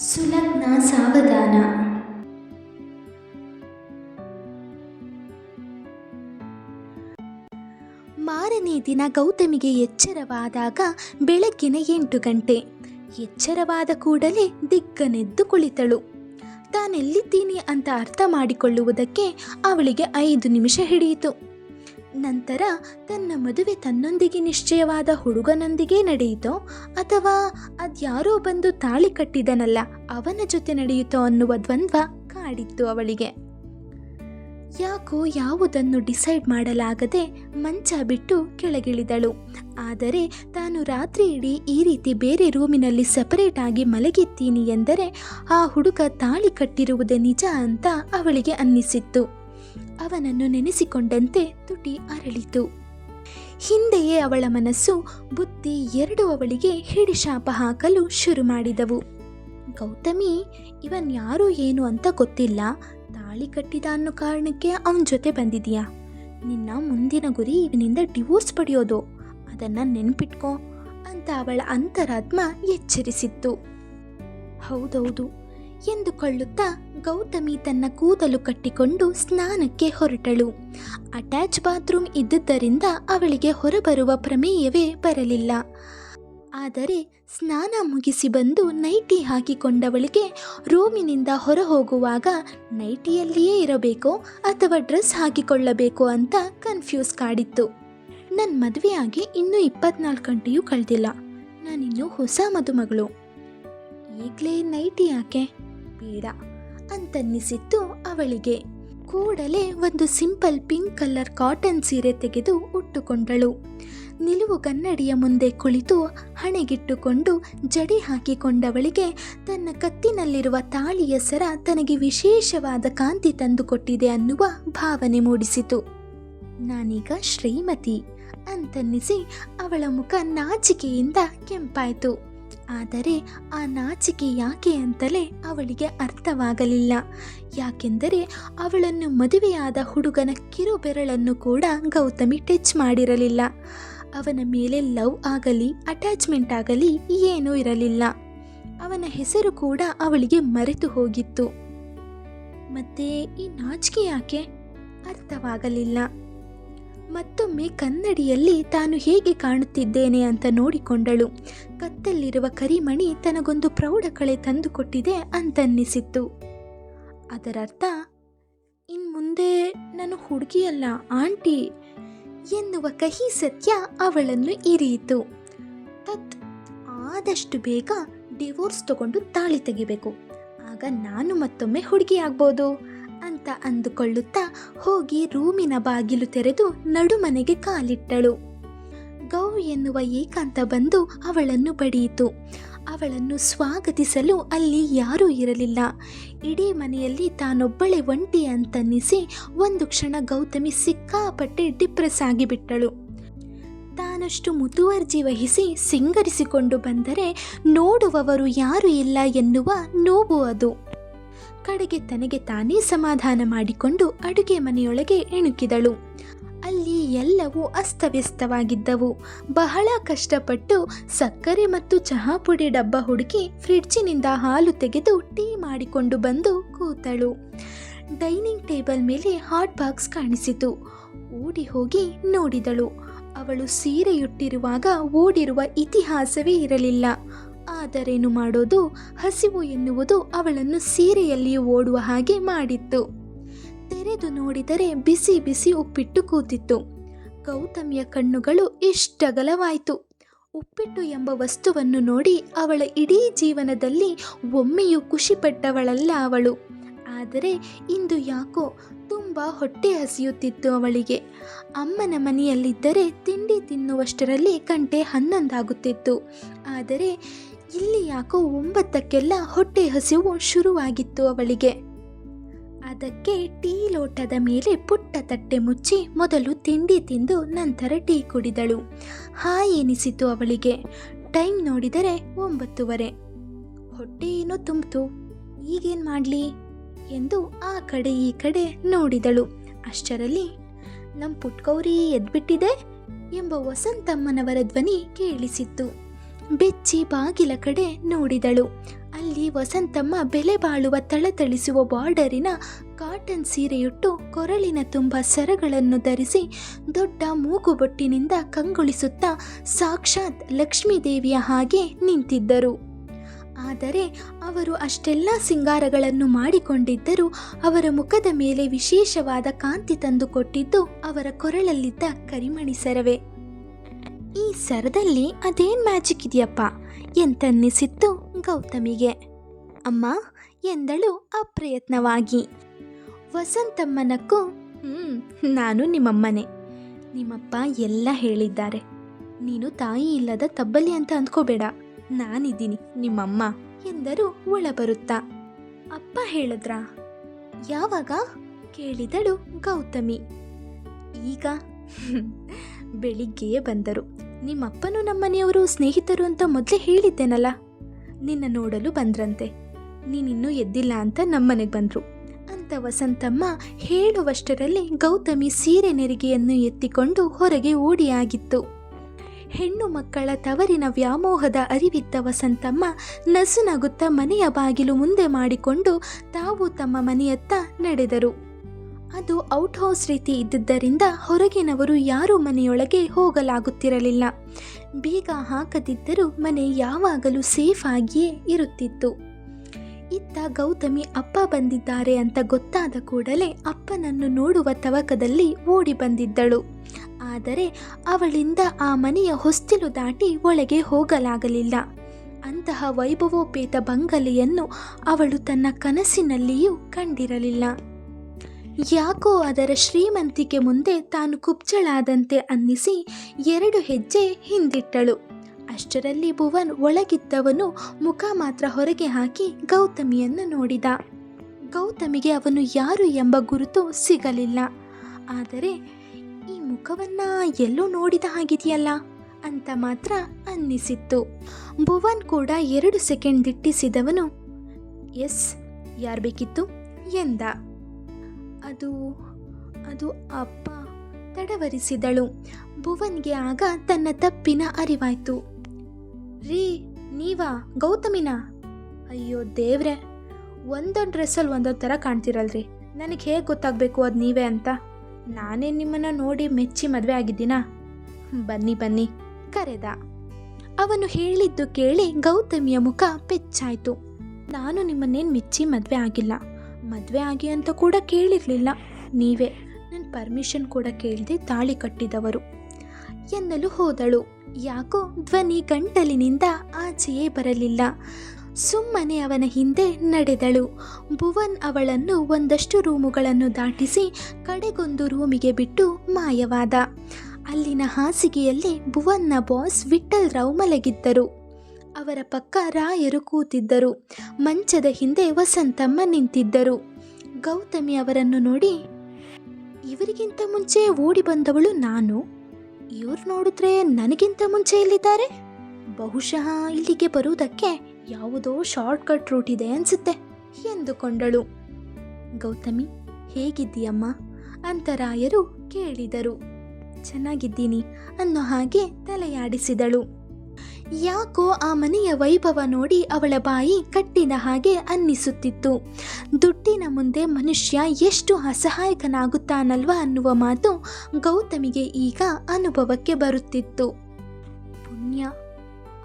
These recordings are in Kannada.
ಸುಲಗ್ನ ಸಾವಧಾನ. ಮಾರನೇ ದಿನ ಗೌತಮಿಗೆ ಎಚ್ಚರವಾದಾಗ ಬೆಳಗ್ಗಿನ ಎಂಟು ಗಂಟೆ. ಎಚ್ಚರವಾದ ಕೂಡಲೇ ದಿಗ್ಗನೆದ್ದು ಕುಳಿತಳು. ತಾನೆಲ್ಲಿದ್ದೀನಿ ಅಂತ ಅರ್ಥ ಮಾಡಿಕೊಳ್ಳುವುದಕ್ಕೆ ಅವಳಿಗೆ ಐದು ನಿಮಿಷ ಹಿಡಿಯಿತು. ನಂತರ ತನ್ನ ಮದುವೆ ತನ್ನೊಂದಿಗೆ ನಿಶ್ಚಯವಾದ ಹುಡುಗನೊಂದಿಗೆ ನಡೆಯಿತೋ ಅಥವಾ ಅದ್ಯಾರೋ ಬಂದು ತಾಳಿ ಕಟ್ಟಿದನಲ್ಲ ಅವನ ಜೊತೆ ನಡೆಯಿತೋ ಅನ್ನುವ ದ್ವಂದ್ವ ಕಾಡಿತ್ತು ಅವಳಿಗೆ. ಯಾಕೋ ಯಾವುದನ್ನು ಡಿಸೈಡ್ ಮಾಡಲಾಗದೆ ಮಂಚ ಬಿಟ್ಟು ಕೆಳಗಿಳಿದಳು. ಆದರೆ ತಾನು ರಾತ್ರಿ ಇಡೀ ಈ ರೀತಿ ಬೇರೆ ರೂಮಿನಲ್ಲಿ ಸಪರೇಟ್ ಆಗಿ ಮಲಗಿದ್ದೀನಿ ಎಂದರೆ ಆ ಹುಡುಗ ತಾಳಿ ಕಟ್ಟಿರುವುದೇ ನಿಜ ಅಂತ ಅವಳಿಗೆ ಅನ್ನಿಸಿತ್ತು. ಅವನನ್ನು ನೆನೆಸಿಕೊಂಡಂತೆ ತುಟಿ ಅರಳಿತು. ಹಿಂದೆಯೇ ಅವಳ ಮನಸ್ಸು ಬುದ್ಧಿ ಎರಡು ಅವಳಿಗೆ ಹಿಡಿಶಾಪ ಹಾಕಲು ಶುರು ಮಾಡಿದವು. ಗೌತಮಿ, ಇವನ್ ಯಾರು ಏನು ಅಂತ ಗೊತ್ತಿಲ್ಲ. ತಾಳಿ ಕಟ್ಟಿದ ಅನ್ನೋ ಕಾರಣಕ್ಕೆ ಅವನ ಜೊತೆ ಬಂದಿದೀಯಾ? ನಿನ್ನ ಮುಂದಿನ ಗುರಿ ಇವನಿಂದ ಡಿವೋರ್ಸ್ ಪಡೆಯೋದು. ಅದನ್ನ ನೆನ್ಪಿಟ್ಕೋ ಅಂತ ಅವಳ ಅಂತರಾತ್ಮ ಎಚ್ಚರಿಸಿತ್ತು. ಹೌದೌದು. ಎಂದುಕೊಳ್ಳುತ್ತಾ ಗೌತಮಿ ತನ್ನ ಕೂದಲು ಕಟ್ಟಿಕೊಂಡು ಸ್ನಾನಕ್ಕೆ ಹೊರಟಳು. ಅಟ್ಯಾಚ್ ಬಾತ್ರೂಮ್ ಇದ್ದುದರಿಂದ ಅವಳಿಗೆ ಹೊರಬರುವ ಪ್ರಮೇಯವೇ ಬರಲಿಲ್ಲ. ಆದರೆ ಸ್ನಾನ ಮುಗಿಸಿ ಬಂದು ನೈಟಿ ಹಾಕಿಕೊಂಡವಳಿಗೆ ರೂಮಿನಿಂದ ಹೊರ ಹೋಗುವಾಗ ನೈಟಿಯಲ್ಲಿಯೇ ಇರಬೇಕೋ ಅಥವಾ ಡ್ರೆಸ್ ಹಾಕಿಕೊಳ್ಳಬೇಕೋ ಅಂತ ಕನ್ಫ್ಯೂಸ್ ಕಾಡಿತ್ತು. ನನ್ನ ಮದುವೆಯಾಗಿ ಇನ್ನೂ ಇಪ್ಪತ್ನಾಲ್ಕು ಗಂಟೆಯೂ ಕಳೆದಿಲ್ಲ. ನಾನಿನ್ನೂ ಹೊಸ ಮದುಮಗಳು. ಈಗಲೇ ನೈಟಿ ಯಾಕೆ? ಬೇಡ ಅಂತನ್ನಿಸಿತ್ತು ಅವಳಿಗೆ. ಕೂಡಲೇ ಒಂದು ಸಿಂಪಲ್ ಪಿಂಕ್ ಕಲರ್ ಕಾಟನ್ ಸೀರೆ ತೆಗೆದು ಉಟ್ಟುಕೊಂಡಳು. ನಿಲುವು ಕನ್ನಡಿಯ ಮುಂದೆ ಕುಳಿತು ಹಣೆಗಿಟ್ಟುಕೊಂಡು ಜಡಿ ಹಾಕಿಕೊಂಡವಳಿಗೆ ತನ್ನ ಕತ್ತಿನಲ್ಲಿರುವ ತಾಳಿಯ ಸರ ತನಗೆ ವಿಶೇಷವಾದ ಕಾಂತಿ ತಂದುಕೊಟ್ಟಿದೆ ಅನ್ನುವ ಭಾವನೆ ಮೂಡಿಸಿತು. ನಾನೀಗ ಶ್ರೀಮತಿ ಅಂತನ್ನಿಸಿ ಅವಳ ಮುಖ ನಾಚಿಕೆಯಿಂದ ಕೆಂಪಾಯಿತು. ಆದರೆ ಆ ನಾಚಿಕೆ ಯಾಕೆ ಅಂತಲೇ ಅವಳಿಗೆ ಅರ್ಥವಾಗಲಿಲ್ಲ. ಯಾಕೆಂದರೆ ಅವಳನ್ನು ಮದುವೆಯಾದ ಹುಡುಗನ ಕಿರು ಬೆರಳನ್ನು ಕೂಡ ಗೌತಮಿ ಟಚ್ ಮಾಡಿರಲಿಲ್ಲ. ಅವನ ಮೇಲೆ ಲವ್ ಆಗಲಿ, ಅಟ್ಯಾಚ್ಮೆಂಟ್ ಆಗಲಿ ಏನೂ ಇರಲಿಲ್ಲ. ಅವನ ಹೆಸರು ಕೂಡ ಅವಳಿಗೆ ಮರೆತು ಹೋಗಿತ್ತು. ಮತ್ತೆ ಈ ನಾಚಿಕೆ ಯಾಕೆ? ಅರ್ಥವಾಗಲಿಲ್ಲ. ಮತ್ತೊಮ್ಮೆ ಕನ್ನಡಿಯಲ್ಲಿ ತಾನು ಹೇಗೆ ಕಾಣುತ್ತಿದ್ದೇನೆ ಅಂತ ನೋಡಿಕೊಂಡಳು. ಕತ್ತಲ್ಲಿರುವ ಕರಿಮಣಿ ತನಗೊಂದು ಪ್ರೌಢ ಕಳೆ ತಂದುಕೊಟ್ಟಿದೆ ಅಂತನ್ನಿಸಿತ್ತು. ಅದರರ್ಥ ಇನ್ಮುಂದೆ ನಾನು ಹುಡುಗಿಯಲ್ಲ, ಆಂಟಿ ಎನ್ನುವ ಕಹಿ ಸತ್ಯ ಅವಳನ್ನು ಇರಿಯಿತು. ತತ್, ಆದಷ್ಟು ಬೇಗ ಡಿವೋರ್ಸ್ ತಗೊಂಡು ತಾಳಿ ತೆಗಿಬೇಕು. ಆಗ ನಾನು ಮತ್ತೊಮ್ಮೆ ಹುಡುಗಿ ಆಗ್ಬೋದು ಅಂತ ಅಂದುಕೊಳ್ಳುತ್ತಾ ಹೋಗಿ ರೂಮಿನ ಬಾಗಿಲು ತೆರೆದು ನಡುಮನೆಗೆ ಕಾಲಿಟ್ಟಳು. ಗೌ ಎನ್ನುವ ಏಕಾಂತ ಬಂದು ಅವಳನ್ನು ಬಡಿಯಿತು. ಅವಳನ್ನು ಸ್ವಾಗತಿಸಲು ಅಲ್ಲಿ ಯಾರೂ ಇರಲಿಲ್ಲ. ಇಡೀ ಮನೆಯಲ್ಲಿ ತಾನೊಬ್ಬಳೆ ಒಂಟಿ ಅಂತನ್ನಿಸಿ ಒಂದು ಕ್ಷಣ ಗೌತಮಿ ಸಿಕ್ಕಾಪಟ್ಟೆ ಡಿಪ್ರೆಸ್ ಆಗಿಬಿಟ್ಟಳು. ತಾನಷ್ಟು ಮುತುವರ್ಜಿ ವಹಿಸಿ ಸಿಂಗರಿಸಿಕೊಂಡು ಬಂದರೆ ನೋಡುವವರು ಯಾರು ಇಲ್ಲ ಎನ್ನುವ ನೋವು ಅದು. ಕಡೆಗೆ ತನಗೆ ತಾನೇ ಸಮಾಧಾನ ಮಾಡಿಕೊಂಡು ಅಡುಗೆ ಮನೆಯೊಳಗೆ ಇಣುಕಿದಳು ಅಲ್ಲಿ ಎಲ್ಲವೂ ಅಸ್ತವ್ಯಸ್ತವಾಗಿದ್ದವು. ಬಹಳ ಕಷ್ಟಪಟ್ಟು ಸಕ್ಕರೆ ಮತ್ತು ಚಹಾ ಪುಡಿ ಡಬ್ಬ ಹುಡುಕಿ ಫ್ರಿಡ್ಜಿನಿಂದ ಹಾಲು ತೆಗೆದು ಟೀ ಮಾಡಿಕೊಂಡು ಬಂದು ಕೂತಳು. ಡೈನಿಂಗ್ ಟೇಬಲ್ ಮೇಲೆ ಹಾಟ್ ಬಾಕ್ಸ್ ಕಾಣಿಸಿತು. ಓಡಿ ಹೋಗಿ ನೋಡಿದಳು. ಅವಳು ಸೀರೆಯುಟ್ಟಿರುವಾಗ ಓಡಿರುವ ಇತಿಹಾಸವೇ ಇರಲಿಲ್ಲ. ಆದರೇನು ಮಾಡೋದು? ಹಸಿವು ಎನ್ನುವುದು ಅವಳನ್ನು ಸೀರೆಯಲ್ಲಿ ಓಡುವ ಹಾಗೆ ಮಾಡಿತ್ತು. ತೆರೆದು ನೋಡಿದರೆ ಬಿಸಿ ಬಿಸಿ ಉಪ್ಪಿಟ್ಟು ಕೂತಿತ್ತು. ಗೌತಮಿಯ ಕಣ್ಣುಗಳು ಇಷ್ಟಗಲವಾಯಿತು. ಉಪ್ಪಿಟ್ಟು ಎಂಬ ವಸ್ತುವನ್ನು ನೋಡಿ ಅವಳ ಇಡೀ ಜೀವನದಲ್ಲಿ ಒಮ್ಮೆಯೂ ಖುಷಿಪಟ್ಟವಳಲ್ಲ ಅವಳು. ಆದರೆ ಇಂದು ಯಾಕೋ ತುಂಬ ಹೊಟ್ಟೆ ಹಸಿಯುತ್ತಿತ್ತು ಅವಳಿಗೆ. ಅಮ್ಮನ ಮನೆಯಲ್ಲಿದ್ದರೆ ತಿಂಡಿ ತಿನ್ನುವಷ್ಟರಲ್ಲಿ ಗಂಟೆ ಹನ್ನೊಂದಾಗುತ್ತಿತ್ತು. ಆದರೆ ಇಲ್ಲಿ ಯಾಕೋ ಒಂಬತ್ತಕ್ಕೆಲ್ಲ ಹೊಟ್ಟೆ ಹಸಿವು ಶುರುವಾಗಿತ್ತು ಅವಳಿಗೆ. ಅದಕ್ಕೆ ಟೀ ಲೋಟದ ಮೇಲೆ ಪುಟ್ಟ ತಟ್ಟೆ ಮುಚ್ಚಿ ಮೊದಲು ತಿಂಡಿ ತಿಂದು ನಂತರ ಟೀ ಕುಡಿದಳು. ಹಾಯ್ ಎನಿಸಿತು ಅವಳಿಗೆ. ಟೈಮ್ ನೋಡಿದರೆ ಒಂಬತ್ತುವರೆ. ಹೊಟ್ಟೆ ಏನೋ ತುಂಬಿತು. ಈಗೇನು ಮಾಡಲಿ? ಎಂದು ಆ ಕಡೆ ಈ ಕಡೆ ನೋಡಿದಳು. ಅಷ್ಟರಲ್ಲಿ ನಮ್ಮ ಪುಟ್ಕೌರಿ ಎದ್ಬಿಟ್ಟಿದೆ? ಎಂಬ ವಸಂತಮ್ಮನವರ ಧ್ವನಿ ಕೇಳಿಸಿತ್ತು. ಬೆಚ್ಚಿ ಬಾಗಿಲ ಕಡೆ ನೋಡಿದಳು. ಅಲ್ಲಿ ವಸಂತಮ್ಮ ಬೆಲೆ ಬಾಳುವ ತಳತಳಿಸುವ ಬಾರ್ಡರಿನ ಕಾಟನ್ ಸೀರೆಯುಟ್ಟು ಕೊರಳಿನ ತುಂಬ ಸರಗಳನ್ನು ಧರಿಸಿ ದೊಡ್ಡ ಮೂಗುಬೊಟ್ಟಿನಿಂದ ಕಂಗೊಳಿಸುತ್ತಾ ಸಾಕ್ಷಾತ್ ಲಕ್ಷ್ಮೀದೇವಿಯ ಹಾಗೆ ನಿಂತಿದ್ದರು. ಆದರೆ ಅವರು ಅಷ್ಟೆಲ್ಲ ಸಿಂಗಾರಗಳನ್ನು ಮಾಡಿಕೊಂಡಿದ್ದರೂ ಅವರ ಮುಖದ ಮೇಲೆ ವಿಶೇಷವಾದ ಕಾಂತಿ ತಂದುಕೊಟ್ಟಿದ್ದು ಅವರ ಕೊರಳಲ್ಲಿದ್ದ ಕರಿಮಣಿ ಸರವೇ. ಈ ಸರದಲ್ಲಿ ಅದೇನು ಮ್ಯಾಜಿಕ್ ಇದೆಯಪ್ಪ? ಎಂತನ್ನಿಸಿತ್ತು ಗೌತಮಿಗೆ. ಅಮ್ಮ, ಎಂದಳು ಅಪ್ರಯತ್ನವಾಗಿ. ವಸಂತಮ್ಮನಕ್ಕೂ ಹ್ಞೂ ನಾನು ನಿಮ್ಮಮ್ಮನೇ. ನಿಮ್ಮಪ್ಪ ಎಲ್ಲ ಹೇಳಿದ್ದಾರೆ. ನೀನು ತಾಯಿ ಇಲ್ಲದ ತಬ್ಬಲಿ ಅಂತ ಅಂದ್ಕೋಬೇಡ. ನಾನಿದ್ದೀನಿ ನಿಮ್ಮಮ್ಮ ಎಂದರು ಒಳ ಬರುತ್ತಾ ಅಪ್ಪ ಹೇಳಿದ್ರಾ? ಯಾವಾಗ? ಕೇಳಿದಳು ಗೌತಮಿ. ಈಗ? ಬೆಳಿಗ್ಗೆಯೇ ಬಂದರು. ನಿಮ್ಮಪ್ಪನು ನಮ್ಮನೆಯವರು ಸ್ನೇಹಿತರು ಅಂತ ಮೊದಲೇ ಹೇಳಿದ್ದೇನಲ್ಲ? ನಿನ್ನ ನೋಡಲು ಬಂದ್ರಂತೆ. ನೀನಿನ್ನೂ ಎದ್ದಿಲ್ಲ ಅಂತ ನಮ್ಮನೆಗೆ ಬಂದರು. ಅಂತ ವಸಂತಮ್ಮ ಹೇಳುವಷ್ಟರಲ್ಲಿ ಗೌತಮಿ ಸೀರೆ ನೆರಿಗೆಯನ್ನು ಎತ್ತಿಕೊಂಡು ಹೊರಗೆ ಓಡಿಯಾಗಿತ್ತು ಹೆಣ್ಣು ಮಕ್ಕಳ ತವರಿನ ವ್ಯಾಮೋಹದ ಅರಿವಿದ್ದ ವಸಂತಮ್ಮ ನಸುನಗುತ್ತಾ ಮನೆಯ ಬಾಗಿಲು ಮುಂದೆ ಮಾಡಿಕೊಂಡು ತಾವು ತಮ್ಮ ಮನೆಯತ್ತ ನಡೆದರು. ಅದು ಔಟ್ ಹೌಸ್ ರೀತಿ ಇದ್ದುದರಿಂದ ಹೊರಗಿನವರು ಯಾರೂ ಮನೆಯೊಳಗೆ ಹೋಗಲಾಗುತ್ತಿರಲಿಲ್ಲ. ಬೀಗ ಹಾಕದಿದ್ದರೂ ಮನೆ ಯಾವಾಗಲೂ ಸೇಫ್ ಆಗಿಯೇ ಇರುತ್ತಿತ್ತು. ಇತ್ತ ಗೌತಮಿ ಅಪ್ಪ ಬಂದಿದ್ದಾರೆ ಅಂತ ಗೊತ್ತಾದ ಕೂಡಲೇ ಅಪ್ಪನನ್ನು ನೋಡುವ ತವಕದಲ್ಲಿ ಓಡಿ ಬಂದಿದ್ದಳು. ಆದರೆ ಅವಳಿಂದ ಆ ಮನೆಯ ಹೊಸ್ತಿಲು ದಾಟಿ ಒಳಗೆ ಹೋಗಲಾಗಲಿಲ್ಲ. ಅಂತಹ ವೈಭವೋಪೇತ ಬಂಗಲೆಯನ್ನು ಅವಳು ತನ್ನ ಕನಸಿನಲ್ಲಿಯೂ ಕಂಡಿರಲಿಲ್ಲ. ಯಾಕೋ ಅದರ ಶ್ರೀಮಂತಿಕೆ ಮುಂದೆ ತಾನು ಕುಬ್ಜಳಾದಂತೆ ಅನ್ನಿಸಿ ಎರಡು ಹೆಜ್ಜೆ ಹಿಂದಿಟ್ಟಳು. ಅಷ್ಟರಲ್ಲಿ ಭುವನ್ ಒಳಗಿದ್ದವನು ಮುಖ ಮಾತ್ರ ಹೊರಗೆ ಹಾಕಿ ಗೌತಮಿಯನ್ನು ನೋಡಿದ. ಗೌತಮಿಗೆ ಅವನು ಯಾರು ಎಂಬ ಗುರುತು ಸಿಗಲಿಲ್ಲ. ಆದರೆ, ಈ ಮುಖವನ್ನ ಎಲ್ಲೋ ನೋಡಿದ ಹಾಗಿದೆಯಲ್ಲ ಅಂತ ಮಾತ್ರ ಅನ್ನಿಸಿತ್ತು. ಭುವನ್ ಕೂಡ ಎರಡು ಸೆಕೆಂಡ್ ದಿಟ್ಟಿಸಿದವನು, ಎಸ್, ಯಾರು ಬೇಕಿತ್ತು? ಎಂದ. ಅದು ಅದು ಅಪ್ಪ ತಡವರಿಸಿದಳು. ಭುವನ್ಗೆ ಆಗ ತನ್ನ ತಪ್ಪಿನ ಅರಿವಾಯ್ತು. ರೀ, ನೀವಾ, ಗೌತಮಿನಾ? ಅಯ್ಯೋ ದೇವ್ರೆ, ಒಂದೊಂದು ಡ್ರೆಸ್ಸಲ್ಲಿ ಒಂದೊಂದು ಥರ ಕಾಣ್ತಿರಲ್ರಿ. ನನಗೆ ಹೇಗೆ ಗೊತ್ತಾಗಬೇಕು ಅದು ನೀವೇ ಅಂತ. ನಾನೇ ನಿಮ್ಮನ್ನು ನೋಡಿ ಮೆಚ್ಚಿ ಮದುವೆ ಆಗಿದ್ದೀನಾ? ಬನ್ನಿ ಬನ್ನಿ, ಕರೆದ. ಅವನು ಹೇಳಿದ್ದು ಕೇಳಿ ಗೌತಮಿಯ ಮುಖ ಪೆಚ್ಚಾಯಿತು ನಾನು ನಿಮ್ಮನ್ನೇನು ಮೆಚ್ಚಿ ಮದುವೆ ಆಗಿಲ್ಲ. ಮದುವೆ ಆಗಿ ಅಂತ ಕೂಡ ಕೇಳಿರಲಿಲ್ಲ. ನೀವೇ ನನ್ನ ಪರ್ಮಿಷನ್ ಕೂಡ ಕೇಳದೆ ತಾಳಿ ಕಟ್ಟಿದವರು. ಎನ್ನಲು ಹೋದಳು. ಯಾಕೋ ಧ್ವನಿ ಗಂಟಲಿನಿಂದ ಆಚೆಯೇ ಬರಲಿಲ್ಲ. ಸುಮ್ಮನೆ ಅವನ ಹಿಂದೆ ನಡೆದಳು. ಭುವನ್ ಅವಳನ್ನು ಒಂದಷ್ಟು ರೂಮುಗಳನ್ನು ದಾಟಿಸಿ ಕಡೆಗೊಂದು ರೂಮಿಗೆ ಬಿಟ್ಟು ಮಾಯವಾದ. ಅಲ್ಲಿನ ಹಾಸಿಗೆಯಲ್ಲಿ ಭುವನ್ನ ಬಾಸ್ ವಿಠಲ್ ರಾವ್ ಮಲಗಿದ್ದರು. ಅವರ ಪಕ್ಕ ರಾಯರು ಕೂತಿದ್ದರು. ಮಂಚದ ಹಿಂದೆ ವಸಂತಮ್ಮ ನಿಂತಿದ್ದರು. ಗೌತಮಿ ಅವರನ್ನು ನೋಡಿ, ಇವರಿಗಿಂತ ಮುಂಚೆ ಓಡಿ ಬಂದವಳು ನಾನು? ಇವ್ರು ನೋಡಿದ್ರೆ ನನಗಿಂತ ಮುಂಚೆ ಎಲ್ಲಿದ್ದಾರೆ? ಬಹುಶಃ ಇಲ್ಲಿಗೆ ಬರುವುದಕ್ಕೆ ಯಾವುದೋ ಶಾರ್ಟ್ ಕಟ್ ರೂಟ್ ಇದೆ ಅನ್ಸುತ್ತೆ, ಎಂದುಕೊಂಡಳು. ಗೌತಮಿ, ಹೇಗಿದ್ದೀಯಮ್ಮ? ಅಂತ ರಾಯರು ಕೇಳಿದರು. ಚೆನ್ನಾಗಿದ್ದೀನಿ, ಅನ್ನೋ ಹಾಗೆ ತಲೆಯಾಡಿಸಿದಳು. ಯಾಕೋ ಆ ಮನೆಯ ವೈಭವ ನೋಡಿ ಅವಳ ಬಾಯಿ ಕಟ್ಟಿದ ಹಾಗೆ ಅನ್ನಿಸುತ್ತಿತ್ತು. ದುಡ್ಡಿನ ಮುಂದೆ ಮನುಷ್ಯ ಎಷ್ಟು ಅಸಹಾಯಕನಾಗುತ್ತಾನಲ್ವ ಅನ್ನುವ ಮಾತು ಗೌತಮಿಗೆ ಈಗ ಅನುಭವಕ್ಕೆ ಬರುತ್ತಿತ್ತು. ಪುಣ್ಯ,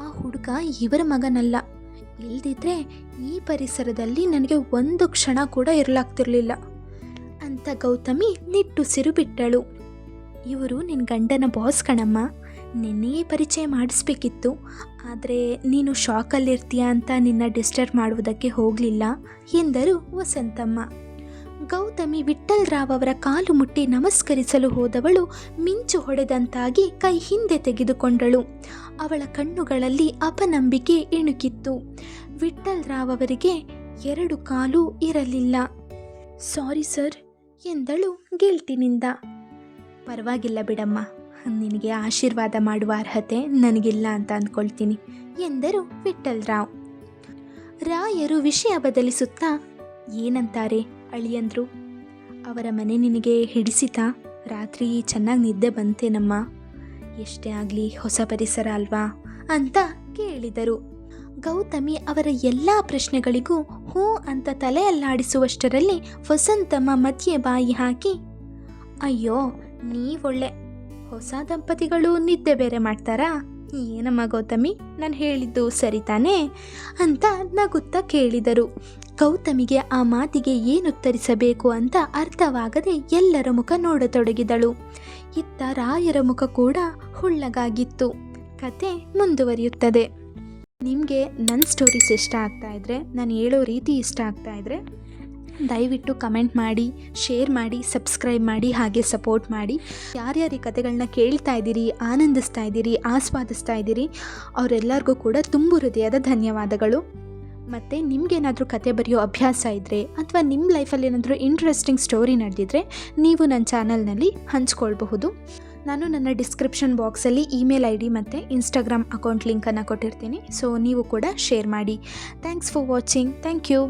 ಆ ಹುಡುಗ ಇವರ ಮಗನಲ್ಲ. ಇಲ್ದಿದ್ರೆ ಈ ಪರಿಸರದಲ್ಲಿ ನನಗೆ ಒಂದು ಕ್ಷಣ ಕೂಡ ಇರಲಾಗ್ತಿರ್ಲಿಲ್ಲ. ಅಂತ ಗೌತಮಿ ನಿಟ್ಟುಸಿರು ಬಿಟ್ಟಳು. ಇವರು ನಿನ್ನ ಗಂಡನ ಬಾಸ್ ಕಣಮ್ಮ. ನಿನ್ನೆಯೇ ಪರಿಚಯ ಮಾಡಿಸ್ಬೇಕಿತ್ತು, ಆದರೆ ನೀನು ಶಾಕಲ್ಲಿರ್ತೀಯ ಅಂತ ನಿನ್ನ ಡಿಸ್ಟರ್ಬ್ ಮಾಡುವುದಕ್ಕೆ ಹೋಗಲಿಲ್ಲ ಎಂದರು ವಸಂತಮ್ಮ. ಗೌತಮಿ ವಿಠಲ್ ರಾವ್ ಅವರ ಕಾಲು ಮುಟ್ಟಿ ನಮಸ್ಕರಿಸಲು ಹೋದವಳು ಮಿಂಚು ಹೊಡೆದಂತಾಗಿ ಕೈ ಹಿಂದೆ ತೆಗೆದುಕೊಂಡಳು. ಅವಳ ಕಣ್ಣುಗಳಲ್ಲಿ ಅಪನಂಬಿಕೆ ಇಣುಕಿತ್ತು. ವಿಠಲ್ ರಾವ್ ಅವರಿಗೆ ಎರಡು ಕಾಲು ಇರಲಿಲ್ಲ. ಸಾರಿ ಸರ್, ಎಂದಳು ಗೆಲ್ತಿನಿಂದ. ಪರವಾಗಿಲ್ಲ ಬಿಡಮ್ಮ. ನಿನಗೆ ಆಶೀರ್ವಾದ ಮಾಡುವ ಅರ್ಹತೆ ನನಗಿಲ್ಲ ಅಂತ ಅಂದ್ಕೊಳ್ತೀನಿ ಎಂದರು ವಿಠಲ್ ರಾವ್ ರಾಯರು ವಿಷಯ ಬದಲಿಸುತ್ತಾ, ಏನಂತಾರೆ? ಅಳಿಯಂದ್ರು. ಅವರ ಮನೆ ನಿನಗೆ ಹಿಡಿಸಿತಾ? ರಾತ್ರಿ ಚೆನ್ನಾಗಿ ನಿದ್ದೆ ಬಂತೇನಮ್ಮ? ಎಷ್ಟೇ ಆಗಲಿ ಹೊಸ ಪರಿಸರ ಅಲ್ವಾ? ಅಂತ ಕೇಳಿದರು. ಗೌತಮಿ ಅವರ ಎಲ್ಲ ಪ್ರಶ್ನೆಗಳಿಗೂ ಹೂ ಅಂತ ತಲೆ ಅಲ್ಲಾಡಿಸುವಷ್ಟರಲ್ಲಿ ವಸಂತಮ್ಮ ಮಧ್ಯೆ ಬಾಯಿ ಹಾಕಿ, ಅಯ್ಯೋ ನೀವೊಳ್ಳೆ ಹೊಸ ದಂಪತಿಗಳು ನಿದ್ದೆ ಬೇರೆ ಮಾಡ್ತಾರಾ? ಏನಮ್ಮ ಗೌತಮಿ, ನಾನು ಹೇಳಿದ್ದು ಸರಿ ತಾನೇ? ಅಂತ ನಗುತ್ತಾ ಕೇಳಿದರು. ಗೌತಮಿಗೆ ಆ ಮಾತಿಗೆ ಏನುತ್ತರಿಸಬೇಕು ಅಂತ ಅರ್ಥವಾಗದೆ ಎಲ್ಲರ ಮುಖ ನೋಡತೊಡಗಿದಳು. ಇತ್ತ ರಾಯರ ಮುಖ ಕೂಡ ಹುಳ್ಳಗಾಗಿತ್ತು. ಕತೆ ಮುಂದುವರಿಯುತ್ತದೆ. ನಿಮಗೆ ನನ್ನ ಸ್ಟೋರೀಸ್ ಇಷ್ಟ ಆಗ್ತಾ ಇದ್ರೆ, ನಾನು ಹೇಳೋ ರೀತಿ ಇಷ್ಟ ಆಗ್ತಾ ಇದ್ರೆ ದಯವಿಟ್ಟು ಕಮೆಂಟ್ ಮಾಡಿ, ಶೇರ್ ಮಾಡಿ, ಸಬ್ಸ್ಕ್ರೈಬ್ ಮಾಡಿ, ಹಾಗೆ ಸಪೋರ್ಟ್ ಮಾಡಿ. ಯಾರ್ಯಾರು ಈ ಕತೆಗಳನ್ನ ಕೇಳ್ತಾ ಇದ್ದೀರಿ, ಆನಂದಿಸ್ತಾ ಇದ್ದೀರಿ, ಆಸ್ವಾದಿಸ್ತಾ ಇದ್ದೀರಿ, ಅವರೆಲ್ಲರಿಗೂ ಕೂಡ ತುಂಬು ಹೃದಯದ ಧನ್ಯವಾದಗಳು. ಮತ್ತು ನಿಮಗೇನಾದರೂ ಕತೆ ಬರೆಯೋ ಅಭ್ಯಾಸ ಇದ್ದರೆ ಅಥವಾ ನಿಮ್ಮ ಲೈಫಲ್ಲಿ ಏನಾದರೂ ಇಂಟ್ರೆಸ್ಟಿಂಗ್ ಸ್ಟೋರಿ ನಡೆದಿದ್ರೆ ನೀವು ನನ್ನ ಚಾನಲ್ನಲ್ಲಿ ಹಂಚ್ಕೊಳ್ಬಹುದು. ನಾನು ನನ್ನ ಡಿಸ್ಕ್ರಿಪ್ಷನ್ ಬಾಕ್ಸಲ್ಲಿ ಇಮೇಲ್ ಐ ಡಿ ಮತ್ತು ಇನ್ಸ್ಟಾಗ್ರಾಮ್ ಅಕೌಂಟ್ ಲಿಂಕನ್ನು ಕೊಟ್ಟಿರ್ತೀನಿ. ಸೊ ನೀವು ಕೂಡ ಶೇರ್ ಮಾಡಿ. Thanks for watching thank you